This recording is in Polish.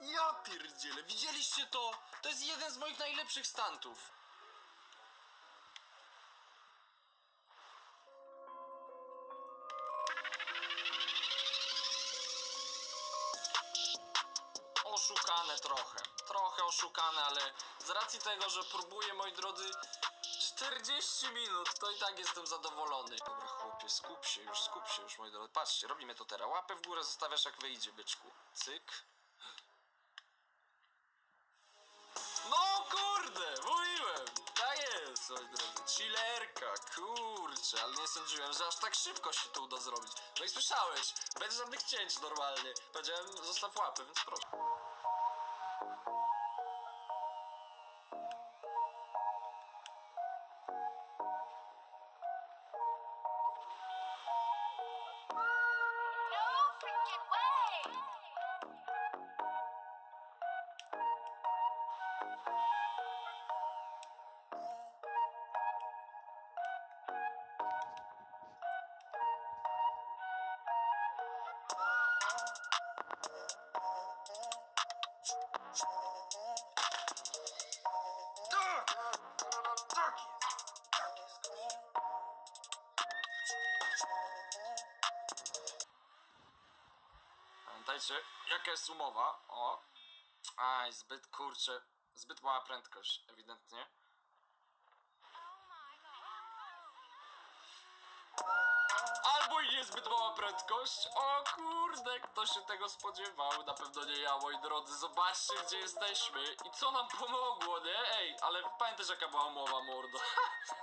Ja pierdzielę. Widzieliście to? To jest jeden z moich najlepszych stantów. Oszukane trochę. Trochę oszukane, ale z racji tego, że próbuję, moi drodzy, 40 minut, to i tak jestem zadowolony. Dobra, chłopie, skup się już, skup się już, moi drodzy. Patrzcie, robimy to teraz. Łapę w górę zostawiasz, jak wyjdzie, byczku. Cyk. Moi drodzy. Chillerka, kurczę, ale nie sądziłem, że aż tak szybko się to uda zrobić. No i słyszałeś, bez żadnych cięć normalnie. Powiedziałem, zostaw łapę, więc proszę. Pamiętajcie, jaka jest umowa? O! Aj, zbyt kurczę, zbyt mała prędkość, ewidentnie. Albo i niezbyt mała prędkość. O kurde, kto się tego spodziewał? Na pewno nie ja, moi drodzy. Zobaczcie, gdzie jesteśmy i co nam pomogło, nie? Ej, ale pamiętasz jaka była umowa, mordo?